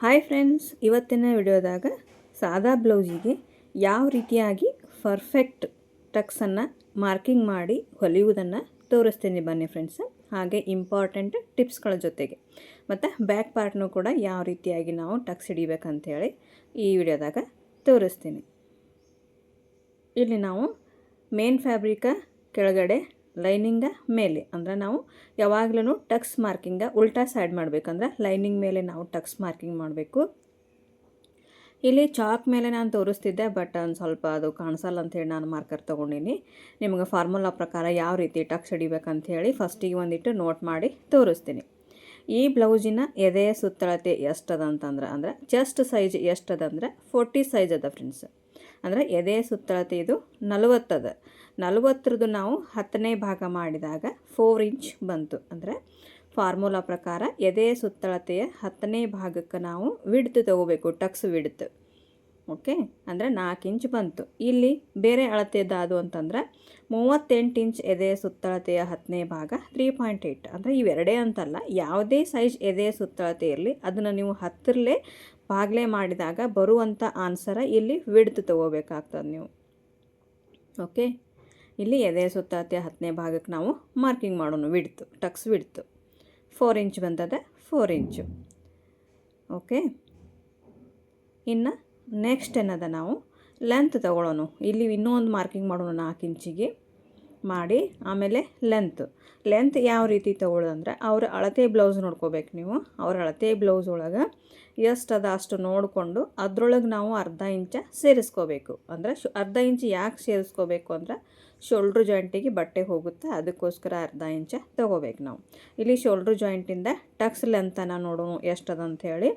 Hi friends ಇವತ್ತಿನ ವಿಡಿಯೋದಾಗ ಸಾದಾ ಬ್ಲೌಸಿಗೆ ಯಾವ ರೀತಿಯಾಗಿ ಪರ್ಫೆಕ್ಟ್ ಟಕ್ಸನ್ನು ಮಾರ್ಕಿಂಗ್ ಮಾಡಿ ಹೊಲಿಯುವುದನ್ನು ತೋರಿಸ್ತೀನಿ ಬನ್ನಿ ಫ್ರೆಂಡ್ಸ್ ಹಾಗೆ ಇಂಪಾರ್ಟೆಂಟ್ ಟಿಪ್ಸ್ಗಳ ಜೊತೆಗೆ. ಮತ್ತು ಬ್ಯಾಕ್ ಪಾರ್ಟ್ನೂ ಕೂಡ ಯಾವ ರೀತಿಯಾಗಿ ನಾವು ಟಕ್ಸ್ ಹಿಡಿಬೇಕಂತೇಳಿ ಈ ವಿಡಿಯೋದಾಗ ತೋರಿಸ್ತೀನಿ. ಇಲ್ಲಿ ನಾವು ಮೇನ್ ಫ್ಯಾಬ್ರಿಕ ಕೆಳಗಡೆ ಲೈನಿಂಗ ಮೇಲೆ. ಅಂದರೆ ನಾವು ಯಾವಾಗಲೂ ಟಕ್ಸ್ ಮಾರ್ಕಿಂಗ ಉಲ್ಟಾ ಸೈಡ್ ಮಾಡಬೇಕಂದ್ರೆ ಲೈನಿಂಗ್ ಮೇಲೆ ನಾವು ಟಕ್ಸ್ ಮಾರ್ಕಿಂಗ್ ಮಾಡಬೇಕು. ಇಲ್ಲಿ ಚಾಕ್ ಮೇಲೆ ನಾನು ತೋರಿಸ್ತಿದ್ದೆ, ಬಟ್ ಒಂದು ಸ್ವಲ್ಪ ಅದು ಕಾಣಿಸಲ್ಲ ಅಂಥೇಳಿ ನಾನು ಮಾರ್ಕರ್ ತೊಗೊಂಡಿನಿ. ನಿಮಗೆ ಫಾರ್ಮುಲಾ ಪ್ರಕಾರ ಯಾವ ರೀತಿ ಟಕ್ಸ್ ಹಿಡಿಬೇಕಂಥೇಳಿ ಫಸ್ಟಿಗೆ ಒಂದಿಟ್ಟು ನೋಟ್ ಮಾಡಿ ತೋರಿಸ್ತೀನಿ. ಈ ಬ್ಲೌಸಿನ ಎದೆಯ ಸುತ್ತಳತೆ ಎಷ್ಟದ ಅಂತಂದ್ರೆ ಅಂದರೆ ಚೆಸ್ಟ್ ಸೈಜ್ ಎಷ್ಟದ ಅಂದರೆ ಫೋರ್ಟಿ ಸೈಜ್ ಅದ ಫ್ರೆಂಡ್ಸ್ ಅಂದರೆ ಎದೆ ಸುತ್ತಳತೆ ಇದು ನಲವತ್ತದ. ನಲವತ್ತರದ್ದು ನಾವು ಹತ್ತನೇ ಭಾಗ ಮಾಡಿದಾಗ ಫೋರ್ ಇಂಚ್ ಬಂತು. ಅಂದರೆ ಫಾರ್ಮುಲಾ ಪ್ರಕಾರ ಎದೆ ಸುತ್ತಳತೆಯ ಹತ್ತನೇ ಭಾಗಕ್ಕೆ ನಾವು ವಿಡ್ತ್ ತಗೋಬೇಕು ಟಕ್ಸ್ ವಿಡ್ತ್ ಓಕೆ ಅಂದರೆ ನಾಲ್ಕು ಇಂಚ್ ಬಂತು. ಇಲ್ಲಿ ಬೇರೆ ಅಳತೆದಾದು ಅಂತಂದ್ರೆ ಮೂವತ್ತೆಂಟು ಇಂಚ್ ಎದೆ ಸುತ್ತಳತೆಯ ಹತ್ತನೇ ಭಾಗ ತ್ರೀ ಪಾಯಿಂಟ್ ಏಯ್ಟ್ ಅಂದರೆ ಇವೆರಡೇ ಅಂತಲ್ಲ, ಯಾವುದೇ ಸೈಜ್ ಎದೆ ಸುತ್ತಳತೆ ಇರಲಿ ಅದನ್ನು ನೀವು ಹತ್ತರಲ್ಲೇ ಬಾಗ್ಲೆ ಮಾಡಿದಾಗ ಬರುವಂಥ ಆನ್ಸರ ಇಲ್ಲಿ ವಿಡ್ತ್ ತಗೋಬೇಕಾಗ್ತದೆ ನೀವು. ಓಕೆ ಇಲ್ಲಿ ಎದೆ ಸುತ್ತಾತೆ ಹತ್ತನೇ ಭಾಗಕ್ಕೆ ನಾವು ಮಾರ್ಕಿಂಗ್ ಮಾಡೋಣ, width tucks width. Four inch ಬಂದದ ಫೋರ್ ಇಂಚು ಓಕೆ ಇನ್ನು ನೆಕ್ಸ್ಟ್ ಏನದ ನಾವು? ಲೆಂತ್ ತಗೊಳ್ಳೋಣ ಇಲ್ಲಿ ಇನ್ನೂ ಒಂದು ಮಾರ್ಕಿಂಗ್ ಮಾಡೋಣ ನಾಲ್ಕು ಇಂಚಿಗೆ ಮಾಡಿ ಆಮೇಲೆ ಲೆಂತ್ ಲೆಂತ್ ಯಾವ ರೀತಿ ತೊಗೊಳ್ಳೋದಂದ್ರೆ ಅವ್ರ ಅಳತೆ ಬ್ಲೌಸ್ ನೋಡ್ಕೋಬೇಕು ನೀವು. ಅವ್ರ ಅಳತೆ ಬ್ಲೌಸ್ ಒಳಗೆ ಎಷ್ಟು ಅಷ್ಟು ನೋಡಿಕೊಂಡು ಅದರೊಳಗೆ ನಾವು ಅರ್ಧ ಇಂಚ ಸೇರಿಸ್ಕೋಬೇಕು. ಅಂದರೆ ಶು ಅರ್ಧ ಇಂಚ್ ಯಾಕೆ ಸೇರಿಸ್ಕೋಬೇಕು ಅಂದ್ರೆ ಶೋಲ್ಡ್ರ್ ಜಾಯಿಂಟಿಗೆ ಬಟ್ಟೆ ಹೋಗುತ್ತೆ, ಅದಕ್ಕೋಸ್ಕರ ಅರ್ಧ ಇಂಚ ತೊಗೋಬೇಕು ನಾವು. ಇಲ್ಲಿ ಶೋಲ್ಡ್ರ್ ಜಾಯಿಂಟಿಂದ ಟಕ್ಸ್ ಲೆಂತನ ನೋಡೋಣ ಎಷ್ಟದ ಹೇಳಿ.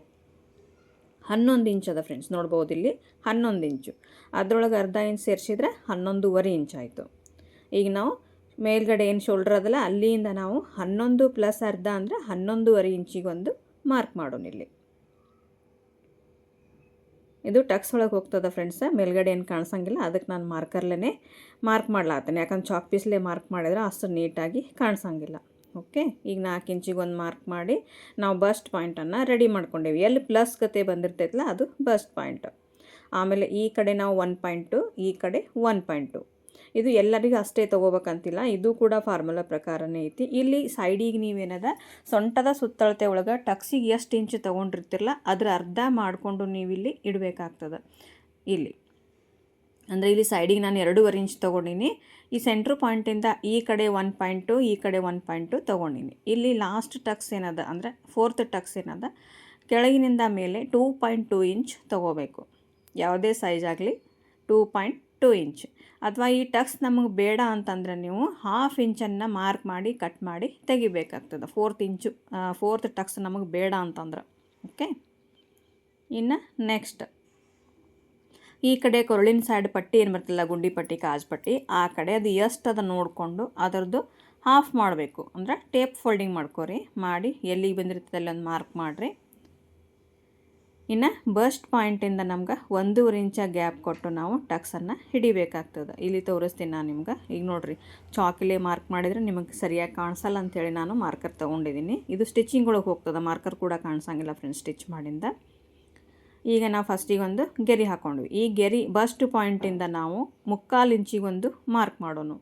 ಹನ್ನೊಂದು ಇಂಚ್ ಅದ ಫ್ರೆಂಡ್ಸ್ ನೋಡ್ಬೋದು ಇಲ್ಲಿ ಹನ್ನೊಂದು ಇಂಚು. ಅದರೊಳಗೆ ಅರ್ಧ ಇಂಚ್ ಸೇರಿಸಿದ್ರೆ ಹನ್ನೊಂದೂವರೆ ಇಂಚ್ ಆಯಿತು. ಈಗ ನಾವು ಮೇಲ್ಗಡೆ ಏನು ಶೋಲ್ಡ್ರ್ ಅದಲ್ಲ ಅಲ್ಲಿಂದ ನಾವು ಹನ್ನೊಂದು ಪ್ಲಸ್ ಅರ್ಧ ಅಂದರೆ ಹನ್ನೊಂದೂವರೆ ಇಂಚಿಗೊಂದು ಮಾರ್ಕ್ ಮಾಡೋಣ ಇಲ್ಲಿ. ಇದು ಟಕ್ಸ್ ಒಳಗೆ ಹೋಗ್ತದೆ ಫ್ರೆಂಡ್ಸ ಮೇಲ್ಗಡೆ ಏನು ಕಾಣಿಸಂಗಿಲ್ಲ ಅದಕ್ಕೆ ನಾನು ಮಾರ್ಕರ್ಲೇ ಮಾರ್ಕ್ ಮಾಡ್ಲಾತೀನಿ. ಯಾಕಂದ್ರೆ ಚಾಕ್ ಪೀಸ್ಲೇ ಮಾರ್ಕ್ ಮಾಡಿದ್ರೆ ಅಷ್ಟು ನೀಟಾಗಿ ಕಾಣಿಸಂಗಿಲ್ಲ. ಓಕೆ ಈಗ ನಾಲ್ಕು ಇಂಚಿಗೆ ಒಂದು ಮಾರ್ಕ್ ಮಾಡಿ ನಾವು ಬಸ್ಟ್ ಪಾಯಿಂಟನ್ನು ರೆಡಿ ಮಾಡ್ಕೊಂಡೇವಿ. ಎಲ್ಲಿ ಪ್ಲಸ್ ಕತೆ ಬಂದಿರ್ತೈತಲ್ಲ ಅದು ಬಸ್ಟ್ ಪಾಯಿಂಟ್ ಆಮೇಲೆ ಈ ಕಡೆ ನಾವು ಒನ್ ಪಾಯಿಂಟು ಈ ಕಡೆ ಒನ್ ಪಾಯಿಂಟು ಇದು ಎಲ್ಲರಿಗೂ ಅಷ್ಟೇ ತೊಗೋಬೇಕಂತಿಲ್ಲ. ಇದು ಕೂಡ ಫಾರ್ಮುಲಾ ಪ್ರಕಾರನೇ ಐತಿ. ಇಲ್ಲಿ ಸೈಡಿಗೆ ನೀವೇನದ, ಸೊಂಟದ ಸುತ್ತಳತೆ ಒಳಗೆ ಟಕ್ಸಿಗೆ ಎಷ್ಟು ಇಂಚು ತೊಗೊಂಡಿರ್ತಿರಲ್ಲ ಅದ್ರ ಅರ್ಧ ಮಾಡಿಕೊಂಡು ನೀವಿಲ್ಲಿ ಇಡಬೇಕಾಗ್ತದೆ. ಇಲ್ಲಿ. ಅಂದರೆ ಇಲ್ಲಿ ಸೈಡಿಗೆ ನಾನು ಎರಡೂವರೆ ಇಂಚ್ ತೊಗೊಂಡಿನಿ. ಈ ಸೆಂಟ್ರ್ ಪಾಯಿಂಟಿಂದ ಈ ಕಡೆ ಒನ್ ಪಾಯಿಂಟು ಈ ಕಡೆ ಒನ್ ಪಾಯಿಂಟು ತೊಗೊಂಡಿನಿ. ಇಲ್ಲಿ ಲಾಸ್ಟ್ ಟಕ್ಸ್ ಏನದ, ಅಂದರೆ ಫೋರ್ತ್ ಟಕ್ಸ್ ಏನದ, ಕೆಳಗಿನಿಂದ ಮೇಲೆ ಟೂ ಪಾಯಿಂಟ್ ಟೂ ಇಂಚ್ ತೊಗೋಬೇಕು. ಯಾವುದೇ ಸೈಜ್ ಆಗಲಿ, ಟೂ ಪಾಯಿಂಟ್ ಟೂ ಇಂಚ್. ಅಥವಾ ಈ ಟಕ್ಸ್ ನಮಗೆ ಬೇಡ ಅಂತಂದರೆ ನೀವು ಹಾಫ್ ಇಂಚನ್ನು ಮಾರ್ಕ್ ಮಾಡಿ, ಕಟ್ ಮಾಡಿ ತೆಗಿಬೇಕಾಗ್ತದೆ. ಫೋರ್ತ್ ಇಂಚು ಫೋರ್ತ್ ಟಕ್ಸ್ ನಮಗೆ ಬೇಡ ಅಂತಂದ್ರೆ. ಓಕೆ? ಇನ್ನು ನೆಕ್ಸ್ಟ್. ಈ ಕಡೆ ಕೊರಳಿನ ಸೈಡ್ ಪಟ್ಟಿ ಏನು ಬರ್ತಿಲ್ಲ, ಗುಂಡಿ ಪಟ್ಟಿ, ಕಾಜು ಪಟ್ಟಿ, ಆ ಕಡೆ ಅದು ಎಷ್ಟು ಅದ ನೋಡಿಕೊಂಡು ಅದರದ್ದು ಹಾಫ್ ಮಾಡಬೇಕು. ಅಂದರೆ ಟೇಪ್ ಫೋಲ್ಡಿಂಗ್ ಮಾಡ್ಕೊರಿ, ಮಾಡಿ ಎಲ್ಲಿಗೆ ಬಂದಿರ್ತದೆ ಅಲ್ಲಿ ಒಂದು ಮಾರ್ಕ್ ಮಾಡಿರಿ. ಇನ್ನು ಬಸ್ಟ್ ಪಾಯಿಂಟಿಂದ ನಮ್ಗೆ ಒಂದೂವರೆ ಇಂಚ ಗ್ಯಾಪ್ ಕೊಟ್ಟು ನಾವು ಟಕ್ಸನ್ನು ಹಿಡಿಬೇಕಾಗ್ತದೆ. ಇಲ್ಲಿ ತೋರಿಸ್ತೀನಿ ನಾನು ನಿಮ್ಗೆ. ಈಗ ನೋಡಿರಿ ಚಾಕಿಲೆ ಮಾರ್ಕ್ ಮಾಡಿದರೆ ನಿಮಗೆ ಸರಿಯಾಗಿ ಕಾಣಿಸಲ್ಲ ಅಂಥೇಳಿ ನಾನು ಮಾರ್ಕರ್ ತೊಗೊಂಡಿದ್ದೀನಿ ಇದು ಸ್ಟಿಚಿಂಗ್ ಒಳಗೆ ಹೋಗ್ತದೆ ಮಾರ್ಕರ್ ಕೂಡ ಕಾಣಿಸಂಗಿಲ್ಲ ಫ್ರೆಂಡ್ಸ್ ಸ್ಟಿಚ್ ಮಾಡಿಂದ. ಈಗ ನಾವು ಫಸ್ಟಿಗೆ ಒಂದು ಗೆರಿ ಹಾಕೊಂಡ್ವಿ. ಈ ಗೆರಿ ಬಸ್ಟ್ ಪಾಯಿಂಟಿಂದ ನಾವು ಮುಕ್ಕಾಲು ಇಂಚಿಗೊಂದು ಮಾರ್ಕ್ ಮಾಡೋಣ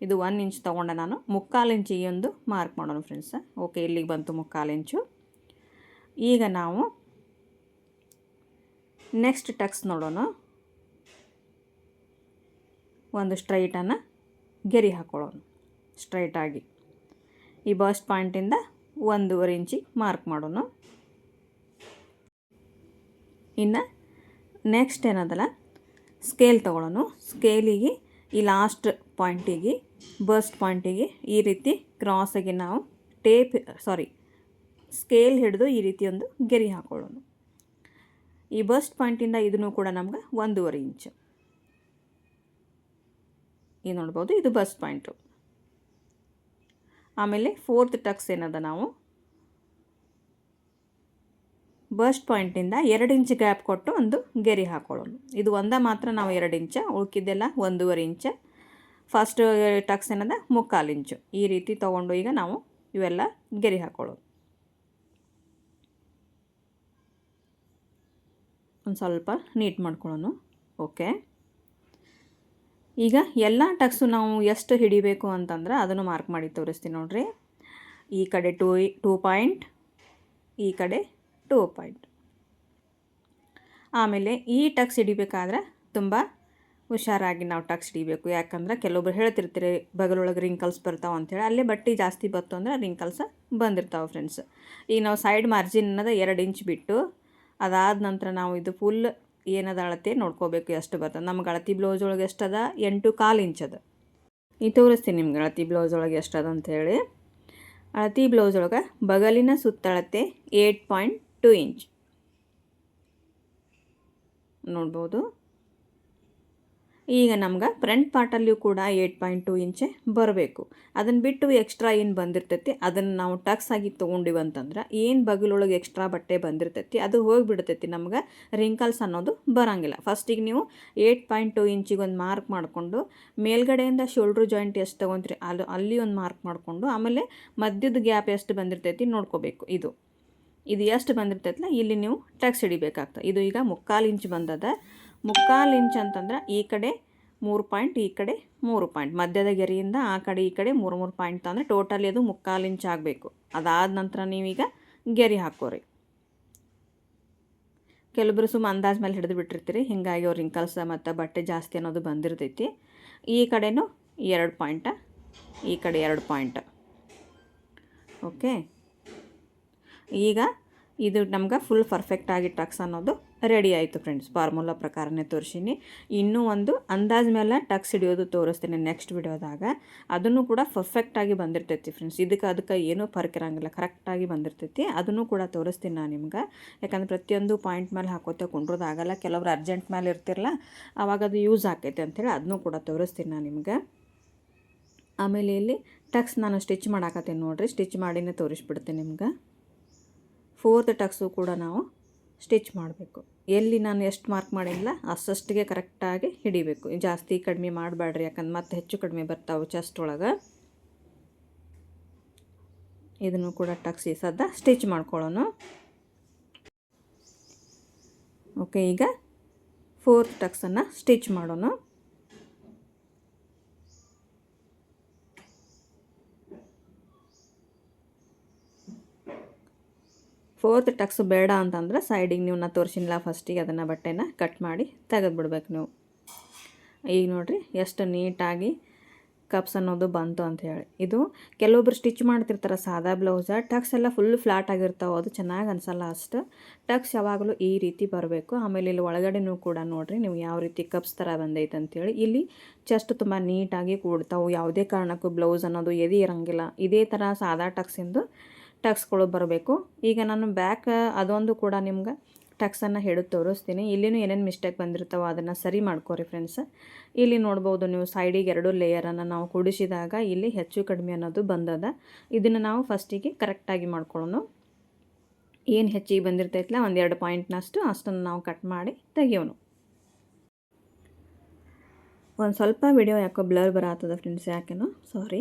ಇದು ಒನ್ ಇಂಚ್ ತೊಗೊಂಡೆ ನಾನು ಮುಕ್ಕಾಲು ಇಂಚಿಗೆ ಒಂದು ಮಾರ್ಕ್ ಮಾಡೋಣ ಫ್ರೆಂಡ್ಸ್ ಓಕೆ, ಇಲ್ಲಿಗೆ ಬಂತು ಮುಕ್ಕಾಲು ಇಂಚು. ಈಗ ನಾವು ನೆಕ್ಸ್ಟ್ ಟಕ್ಸ್ ನೋಡೋಣ. ಒಂದು ಸ್ಟ್ರೈಟನ್ನು ಗೆರಿ ಹಾಕ್ಕೊಳ್ಳೋಣ ಸ್ಟ್ರೈಟಾಗಿ ಈ ಬಸ್ಟ್ ಪಾಯಿಂಟಿಂದ ಒಂದೂವರೆ ಇಂಚಿಗೆ ಮಾರ್ಕ್ ಮಾಡೋಣ. ಇನ್ನು ನೆಕ್ಸ್ಟ್ ಏನದಲ್ಲ? ಸ್ಕೇಲ್ ತೊಗೊಳ್ಳೋಣ. ಸ್ಕೇಲಿಗೆ ಈ ಲಾಸ್ಟ್ ಪಾಯಿಂಟಿಗೆ ಬಸ್ಟ್ ಪಾಯಿಂಟಿಗೆ ಈ ರೀತಿ ಕ್ರಾಸಾಗಿ ನಾವು ಟೇಪ್ ಸಾರಿ ಸ್ಕೇಲ್ ಹಿಡಿದು ಈ ರೀತಿ ಒಂದು ಗೆರಿ ಹಾಕೊಳ್ಳೋಣ. ಈ ಬಸ್ಟ್ ಪಾಯಿಂಟಿಂದ ಇದನ್ನು ಕೂಡ ನಮ್ಗೆ ಒಂದೂವರೆ ಇಂಚು ಈ ನೋಡ್ಬೋದು, ಇದು ಬಸ್ಟ್ ಪಾಯಿಂಟು ಆಮೇಲೆ ಫೋರ್ತ್ ಟಕ್ಸ್ ಏನದ ನಾವು? ಬಸ್ಟ್ ಪಾಯಿಂಟಿಂದ ಎರಡು ಇಂಚ್ ಗ್ಯಾಪ್ ಕೊಟ್ಟು ಒಂದು ಗೆರಿ ಹಾಕೊಳ್ಳೋಣ ಇದು ಒಂದ ಮಾತ್ರ ನಾವು ಎರಡು ಇಂಚ ಉಳ್ಕಿದ್ದೆಲ್ಲ ಒಂದೂವರೆ ಇಂಚ ಫಸ್ಟ್ ಟಕ್ಸ್ ಏನದ? ಮುಕ್ಕಾಲು ಇಂಚು ಈ ರೀತಿ ತೊಗೊಂಡು ಈಗ ನಾವು ಇವೆಲ್ಲ ಗೆರಿ ಹಾಕೊಳ್ಳೋದು. ಒಂದು ಸ್ವಲ್ಪ ನೀಟ್ ಮಾಡ್ಕೊಳ್ಳೋಣ. ಓಕೆ. ಈಗ ಎಲ್ಲ ಟಕ್ಸು ನಾವು ಎಷ್ಟು ಹಿಡಿಬೇಕು ಅಂತಂದ್ರೆ ಅದನ್ನು ಮಾರ್ಕ್ ಮಾಡಿ ತೋರಿಸ್ತೀನಿ ನೋಡಿರಿ. ಈ ಕಡೆ ಟೂ ಟೂ ಪಾಯಿಂಟ್, ಈ ಕಡೆ ಟೂ ಪಾಯಿಂಟ್. ಆಮೇಲೆ ಈ ಟಕ್ಸ್ ಹಿಡಿಬೇಕಾದ್ರೆ ತುಂಬ ಹುಷಾರಾಗಿ ನಾವು ಟಕ್ಸ್ ಹಿಡಿಬೇಕು. ಯಾಕಂದ್ರೆ ಕೆಲವೊಬ್ರು ಹೇಳ್ತಿರ್ತೀರಿ, ಬಗಲೊಳಗೆ ರಿಂಕಲ್ಸ್ ಬರ್ತಾವೆ ಅಂಥೇಳಿ ಅಲ್ಲೇ ಬಟ್ಟೆ ಜಾಸ್ತಿ ಬತ್ತು ಅಂದ್ರೆ ರಿಂಕಲ್ಸ್ ಬಂದಿರ್ತಾವೆ ಫ್ರೆಂಡ್ಸ್ ಈಗ ನಾವು ಸೈಡ್ ಮಾರ್ಜಿನ್ ಅನ್ನೋದು ಎರಡು ಇಂಚ್ ಬಿಟ್ಟು ಅದಾದ ನಂತರ ನಾವು ಇದು ಫುಲ್ ಏನದ ಅಳತೆ ನೋಡ್ಕೋಬೇಕು ಎಷ್ಟು ಬರ್ತದೆ. ನಮ್ಗೆ ಅಳತಿ ಬ್ಲೌಸ್ ಒಳಗೆ ಎಷ್ಟದ? ಎಂಟು ಕಾಲು ಇಂಚ್ ಅದ. ಈ ತೋರಿಸ್ತೀನಿ ನಿಮ್ಗೆ ಅಳತಿ ಬ್ಲೌಸ್ ಒಳಗೆ ಎಷ್ಟದ ಅಂಥೇಳಿ ಅಳತಿ ಬ್ಲೌಸ್ ಒಳಗೆ ಬಗಲಿನ ಸುತ್ತಳತೆ ಏಟ್ ಪಾಯಿಂಟ್ ಟು ಇಂಚ್ ನೋಡ್ಬೋದು. ಈಗ ನಮ್ಗೆ ಫ್ರಂಟ್ ಪಾರ್ಟಲ್ಲಿಯೂ ಕೂಡ ಏಟ್ ಪಾಯಿಂಟ್ ಟು ಇಂಚೆ ಬರಬೇಕು. ಅದನ್ನು ಬಿಟ್ಟು ಎಕ್ಸ್ಟ್ರಾ ಏನು ಬಂದಿರ್ತೈತಿ? ಅದನ್ನು ನಾವು ಟಕ್ಸ್ ಆಗಿ ತೊಗೊಂಡಿವಿ ಅಂತಂದ್ರೆ ಏನು ಬಗಲೊಳಗೆ ಎಕ್ಸ್ಟ್ರಾ ಬಟ್ಟೆ ಬಂದಿರ್ತೈತಿ? ಅದು ಹೋಗಿಬಿಡ್ತೈತಿ ನಮ್ಗೆ ರಿಂಕಲ್ಸ್ ಅನ್ನೋದು ಬರೋಂಗಿಲ್ಲ. ಫಸ್ಟಿಗೆ ನೀವು ಏಯ್ಟ್ ಪಾಯಿಂಟ್ ಟು ಇಂಚಿಗೆ ಒಂದು ಮಾರ್ಕ್ ಮಾಡಿಕೊಂಡು ಮೇಲ್ಗಡೆಯಿಂದ ಶೋಲ್ಡ್ರ್ ಜಾಯಿಂಟ್ ಎಷ್ಟು ತೊಗೊಂತೀರಿ? ಅಲ್ಲಿ ಅಲ್ಲಿ ಒಂದು ಮಾರ್ಕ್ ಮಾಡಿಕೊಂಡು ಆಮೇಲೆ ಮಧ್ಯದ ಗ್ಯಾಪ್ ಎಷ್ಟು ಬಂದಿರ್ತೈತಿ ನೋಡ್ಕೋಬೇಕು ಇದು. ಇದು ಎಷ್ಟು ಬಂದಿರ್ತೈತಲ್ಲ ಇಲ್ಲಿ ನೀವು ಟಕ್ಸ್ ಹಿಡಿಬೇಕಾಗ್ತದೆ. ಇದು ಈಗ ಮುಕ್ಕಾಲು ಇಂಚ್ ಬಂದದ. ಮುಕ್ಕಾಲು ಇಂಚ್ ಅಂತಂದ್ರೆ ಈ ಕಡೆ ಮೂರು ಪಾಯಿಂಟ್, ಈ ಕಡೆ ಮೂರು ಪಾಯಿಂಟ್. ಮಧ್ಯದ ಗೆರೆಯಿಂದ ಆ ಕಡೆ, ಈ ಕಡೆ ಮೂರು ಮೂರು ಪಾಯಿಂಟ್ ಅಂದರೆ ಟೋಟಲಿ ಅದು ಮುಕ್ಕಾಲು ಇಂಚ್ ಆಗಬೇಕು. ಅದಾದ ನಂತರ ನೀವೀಗ ಗೆರೆ ಹಾಕೋರಿ. ಕೆಲವರು ಸುಮ್ಮ ಅಂದಾಜು ಮೇಲೆ ಹಿಡಿದು ಬಿಟ್ಟಿರ್ತೀರಿ. ಹಿಂಗಾಗಿ ಅವ್ರು ರಿಂಕಲ್ಸ್ ಮತ್ತು ಬಟ್ಟೆ ಜಾಸ್ತಿ ಅನ್ನೋದು ಬಂದಿರ್ತೈತಿ. ಈ ಕಡೆನೂ ಎರಡು ಪಾಯಿಂಟ, ಈ ಕಡೆ ಎರಡು ಪಾಯಿಂಟ್. ಓಕೆ? ಈಗ ಇದು ನಮ್ಗೆ ಫುಲ್ ಪರ್ಫೆಕ್ಟ್ ಆಗಿ ಟಕ್ಸ್ ಅನ್ನೋದು ರೆಡಿ ಆಯಿತು ಫ್ರೆಂಡ್ಸ್ ಫಾರ್ಮುಲಾ ಪ್ರಕಾರನೇ ತೋರಿಸೀನಿ. ಇನ್ನೂ ಒಂದು ಅಂದಾಜ್ ಮೇಲೆ ಟಕ್ಸ್ ಹಿಡಿಯೋದು ತೋರಿಸ್ತೀನಿ ನೆಕ್ಸ್ಟ್ ವಿಡಿಯೋದಾಗ. ಅದನ್ನು ಕೂಡ ಪರ್ಫೆಕ್ಟಾಗಿ ಬಂದಿರ್ತೈತಿ ಫ್ರೆಂಡ್ಸ್ ಇದಕ್ಕೆ ಅದಕ್ಕೆ ಏನೂ ಫರ್ಕ್ ಇರೋಂಗಿಲ್ಲ ಕರೆಕ್ಟಾಗಿ ಬಂದಿರ್ತೈತಿ. ಅದನ್ನು ಕೂಡ ತೋರಿಸ್ತೀನಿ ನಾನು ನಿಮ್ಗೆ. ಯಾಕಂದ್ರೆ ಪ್ರತಿಯೊಂದು ಪಾಯಿಂಟ್ ಮೇಲೆ ಹಾಕೋತೆ ಕುಂಡ್ರೋದಾಗಲ್ಲ ಕೆಲವರು ಅರ್ಜೆಂಟ್ ಮೇಲೆ ಇರ್ತಿರಲ್ಲ ಆವಾಗ ಅದು ಯೂಸ್ ಆಕೈತೆ ಅಂಥೇಳಿ ಅದನ್ನು ಕೂಡ ತೋರಿಸ್ತೀನಿ ನಾನು ನಿಮ್ಗೆ. ಆಮೇಲೆ ಇಲ್ಲಿ ಟಕ್ಸ್ ನಾನು ಸ್ಟಿಚ್ ಮಾಡಾಕತ್ತೀನಿ ನೋಡಿರಿ. ಸ್ಟಿಚ್ ಮಾಡಿನೇ ತೋರಿಸ್ಬಿಡ್ತೀನಿ ನಿಮ್ಗೆ. ಫೋರ್ತ್ ಟಕ್ಸು ಕೂಡ ನಾವು ಸ್ಟಿಚ್ ಮಾಡಬೇಕು. ಎಲ್ಲಿ ನಾನು ಎಷ್ಟು ಮಾರ್ಕ್ ಮಾಡಿಲ್ಲ ಅಷ್ಟಷ್ಟಿಗೆ ಕರೆಕ್ಟಾಗಿ ಹಿಡಿಬೇಕು. ಜಾಸ್ತಿ ಕಡಿಮೆ ಮಾಡಬೇಡ್ರಿ ಯಾಕಂದ್ರೆ ಮತ್ತೆ ಹೆಚ್ಚು ಕಡಿಮೆ ಬರ್ತಾವೆ ಚೆಸ್ಟ್ ಒಳಗೆ. ಇದನ್ನು ಕೂಡ ಟಕ್ಸಿ ಸದ್ದ ಸ್ಟಿಚ್ ಮಾಡ್ಕೊಳ್ಳೋಣ. ಓಕೆ ಈಗ ಫೋರ್ತ್ ಟಕ್ಸನ್ನು ಸ್ಟಿಚ್ ಮಾಡೋಣ. ಫೋರ್ತ್ ಟಕ್ಸ್ ಬೇಡ ಅಂತಂದ್ರೆ ಸೈಡಿಗೆ ನೀವು ನಾ ತೋರಿಸಿಲ್ಲ ಫಸ್ಟಿಗೆ ಅದನ್ನು ಬಟ್ಟೆನ ಕಟ್ ಮಾಡಿ ತೆಗೆದುಬಿಡ್ಬೇಕು ನೀವು. ಈಗ ನೋಡಿರಿ, ಎಷ್ಟು ನೀಟಾಗಿ ಕಪ್ಸ್ ಅನ್ನೋದು ಬಂತು ಅಂತ ಹೇಳಿ. ಇದು ಕೆಲವೊಬ್ರು ಸ್ಟಿಚ್ ಮಾಡ್ತಿರ್ತಾರೆ ಸಾದಾ ಬ್ಲೌಸ ಟಕ್ಸ್ ಎಲ್ಲ ಫುಲ್ ಫ್ಲಾಟ್ ಆಗಿರ್ತಾವೆ, ಅದು ಚೆನ್ನಾಗಿ ಅನಿಸಲ್ಲ ಅಷ್ಟು. ಟಕ್ಸ್ ಯಾವಾಗಲೂ ಈ ರೀತಿ ಬರಬೇಕು. ಆಮೇಲೆ ಇಲ್ಲಿ ಒಳಗಡೆನೂ ಕೂಡ ನೋಡಿರಿ, ನೀವು ಯಾವ ರೀತಿ ಕಪ್ಸ್ ಥರ ಬಂದೈತೆ ಅಂತೇಳಿ ಇಲ್ಲಿ ಚೆಸ್ಟ್ ತುಂಬ ನೀಟಾಗಿ ಕೂಡ್ತಾವೆ, ಯಾವುದೇ ಕಾರಣಕ್ಕೂ ಬ್ಲೌಸ್ ಅನ್ನೋದು ಎದೆ ಇರೋಂಗಿಲ್ಲ. ಇದೇ ಥರ ಸಾದಾ ಟಕ್ಸಿಂದು ಟಕ್ಸ್ಗಳು ಬರಬೇಕು. ಈಗ ನಾನು ಬ್ಯಾಕ್ ಅದೊಂದು ಕೂಡ ನಿಮ್ಗೆ ಟಕ್ಸನ್ನು ಹೇಳಿ ತೋರಿಸ್ತೀನಿ. ಇಲ್ಲಿನೂ ಏನೇನು ಮಿಸ್ಟೇಕ್ ಬಂದಿರ್ತಾವೋ ಅದನ್ನು ಸರಿ ಮಾಡ್ಕೋರಿ ಫ್ರೆಂಡ್ಸ್ ಇಲ್ಲಿ ನೋಡ್ಬೋದು ನೀವು ಸೈಡಿಗೆ ಎರಡು ಲೇಯರನ್ನು ನಾವು ಕುಡಿಸಿದಾಗ ಇಲ್ಲಿ ಹೆಚ್ಚು ಕಡಿಮೆ ಅನ್ನೋದು ಬಂದದ. ಇದನ್ನು ನಾವು ಫಸ್ಟಿಗೆ ಕರೆಕ್ಟಾಗಿ ಮಾಡ್ಕೊಳ್ಳೋಣ. ಏನು ಹೆಚ್ಚಿಗೆ ಬಂದಿರ್ತೈತಲ್ಲ ಒಂದೆರಡು ಪಾಯಿಂಟ್ನಷ್ಟು ಅಷ್ಟನ್ನು ನಾವು ಕಟ್ ಮಾಡಿ ತೆಗಿಯೋನು ಒಂದು ಸ್ವಲ್ಪ ವಿಡಿಯೋ ಯಾಕೋ ಬ್ಲರ್ ಬರತ್ತದ ಫ್ರೆಂಡ್ಸ್ ಯಾಕೆನೋ? ಸಾರಿ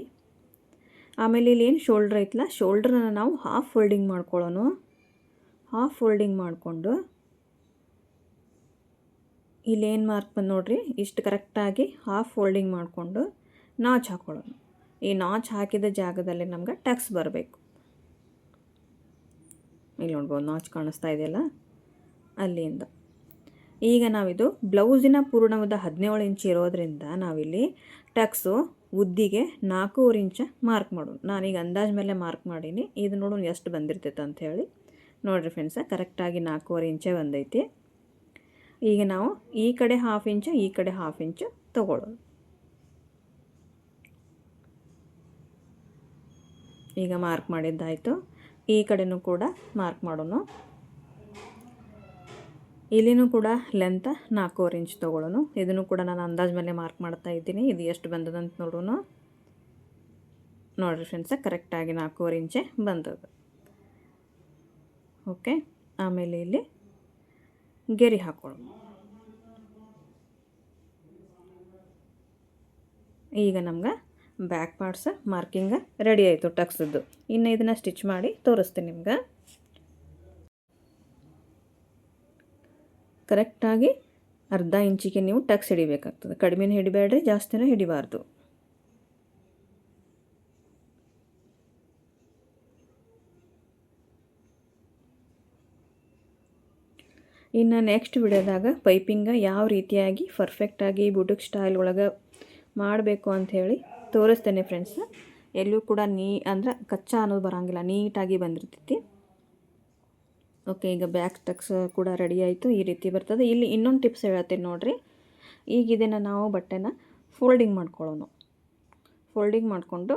ಆಮೇಲೆ ಇಲ್ಲಿ ಏನು ಶೋಲ್ಡ್ರ್ ಐತಲ್ಲ ಶೋಲ್ಡ್ರನ್ನ ನಾವು ಹಾಫ್ ಫೋಲ್ಡಿಂಗ್ ಮಾಡ್ಕೊಳ್ಳೋಣ ಹಾಫ್ ಫೋಲ್ಡಿಂಗ್ ಮಾಡಿಕೊಂಡು ಇಲ್ಲೇನು ಮಾರ್ಕ್ ಬಂದು ನೋಡ್ರಿ? ಇಷ್ಟು ಕರೆಕ್ಟಾಗಿ ಹಾಫ್ ಫೋಲ್ಡಿಂಗ್ ಮಾಡಿಕೊಂಡು ನಾಚ್ ಹಾಕೊಳ್ಳೋಣ ಈ ನಾಚ್ ಹಾಕಿದ ಜಾಗದಲ್ಲಿ ನಮ್ಗೆ ಟ್ಯಾಕ್ಸ್ ಬರಬೇಕು. ಇಲ್ಲಿ ನೋಡ್ಬೋದು ನಾಚ್ ಕಾಣಿಸ್ತಾ ಇದೆಯಲ್ಲ? ಅಲ್ಲಿಂದ. ಈಗ ನಾವಿದು ಬ್ಲೌಸಿನ ಪೂರ್ಣವಾದ ಹದಿನೇಳು ಇಂಚು ಇರೋದರಿಂದ ನಾವಿಲ್ಲಿ ಟಕ್ಸು ಉದ್ದಿಗೆ ನಾಲ್ಕೂವರೆ ಇಂಚ ಮಾರ್ಕ್ ಮಾಡೋಣ. ನಾನೀಗ ಅಂದಾಜು ಮೇಲೆ ಮಾರ್ಕ್ ಮಾಡೀನಿ. ಇದು ನೋಡೋಣ ಎಷ್ಟು ಬಂದಿರ್ತೈತೆ ಅಂಥೇಳಿ ನೋಡಿರಿ ಫ್ರೆಂಡ್ಸ ಕರೆಕ್ಟಾಗಿ ನಾಲ್ಕೂವರೆ ಇಂಚೇ ಬಂದೈತಿ. ಈಗ ನಾವು ಈ ಕಡೆ ಹಾಫ್ ಇಂಚ, ಈ ಕಡೆ ಹಾಫ್ ಇಂಚು ತಗೊಳ್ಳೋಣ. ಈಗ ಮಾರ್ಕ್ ಮಾಡಿದ್ದಾಯಿತು. ಈ ಕಡೆನೂ ಕೂಡ ಮಾರ್ಕ್ ಮಾಡೋಣ. ಇಲ್ಲಿನೂ ಕೂಡ ಲೆಂತ್ ನಾಲ್ಕೂವರೆ ಇಂಚ್ ತೊಗೊಳ್ಳೋನು. ಇದನ್ನು ಕೂಡ ನಾನು ಅಂದಾಜು ಮೇಲೆ ಮಾರ್ಕ್ ಮಾಡ್ತಾ ಇದ್ದೀನಿ. ಇದು ಎಷ್ಟು ಬಂದದಂತ ನೋಡೋಣ ನೋಡಿರಿ ಫ್ರೆಂಡ್ಸ ಕರೆಕ್ಟಾಗಿ ನಾಲ್ಕೂವರೆ ಇಂಚೆ ಬಂದದ ಓಕೆ ಆಮೇಲೆ ಇಲ್ಲಿ ಗೆರಿ ಹಾಕೊಳ್ಳೋಣ. ಈಗ ನಮ್ಗೆ ಬ್ಯಾಕ್ ಪಾರ್ಟ್ಸ್ ಮಾರ್ಕಿಂಗ್ ರೆಡಿ ಆಯಿತು, ಟಕ್ಸದ್ದು. ಇನ್ನು ಇದನ್ನು ಸ್ಟಿಚ್ ಮಾಡಿ ತೋರಿಸ್ತೀನಿ ನಿಮ್ಗೆ. ಕರೆಕ್ಟಾಗಿ ಅರ್ಧ ಇಂಚಿಗೆ ನೀವು ಟಕ್ಸ್ ಹಿಡಿಬೇಕಾಗ್ತದೆ. ಕಡಿಮೆನೂ ಹಿಡಿಬೇಡ್ರಿ, ಜಾಸ್ತಿನೂ ಹಿಡಿಬಾರ್ದು. ಇನ್ನು ನೆಕ್ಸ್ಟ್ ವಿಡಿಯೋದಾಗ ಪೈಪಿಂಗ ಯಾವ ರೀತಿಯಾಗಿ ಪರ್ಫೆಕ್ಟಾಗಿ ಬುಟುಕ್ ಸ್ಟೈಲ್ ಒಳಗೆ ಮಾಡಬೇಕು ಅಂಥೇಳಿ ತೋರಿಸ್ತೇನೆ ಫ್ರೆಂಡ್ಸ್ ಎಲ್ಲೂ ಕೂಡ ನೀ ಅಂದ್ರೆ ಕಚ್ಚಾ ಅನ್ನೋದು ಬರೋಂಗಿಲ್ಲ, ನೀಟಾಗಿ ಬಂದಿರ್ತೈತಿ. ಓಕೆ, ಈಗ ಬ್ಯಾಕ್ ಟಕ್ಸ್ ಕೂಡ ರೆಡಿ ಆಯಿತು, ಈ ರೀತಿ ಬರ್ತದೆ. ಇಲ್ಲಿ ಇನ್ನೊಂದು ಟಿಪ್ಸ್ ಹೇಳ್ತೀನಿ ನೋಡಿರಿ. ಈಗ ಇದನ್ನು ನಾವು ಬಟ್ಟೆನ ಫೋಲ್ಡಿಂಗ್ ಮಾಡ್ಕೊಳ್ಳೋಣ. ಫೋಲ್ಡಿಂಗ್ ಮಾಡಿಕೊಂಡು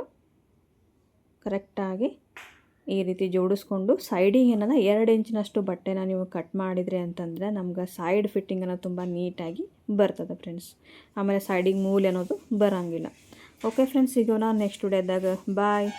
ಕರೆಕ್ಟಾಗಿ ಈ ರೀತಿ ಜೋಡಿಸ್ಕೊಂಡು ಸೈಡಿಗೆ ಏನದ ಎರಡು ಇಂಚಿನಷ್ಟು ಬಟ್ಟೆನ ನೀವು ಕಟ್ ಮಾಡಿದರೆ ಅಂತಂದರೆ ನಮ್ಗೆ ಸೈಡ್ ಫಿಟ್ಟಿಂಗ್ ಅನ್ನೋದು ತುಂಬ ನೀಟಾಗಿ ಬರ್ತದೆ ಫ್ರೆಂಡ್ಸ್ ಆಮೇಲೆ ಸೈಡಿಗೆ ಮೂಲೆ ಅನ್ನೋದು ಬರೋಂಗಿಲ್ಲ. ಓಕೆ ಫ್ರೆಂಡ್ಸ್ ಸಿಗೋಣ ನೆಕ್ಸ್ಟ್ ಡೇದಾಗ ಬಾಯ್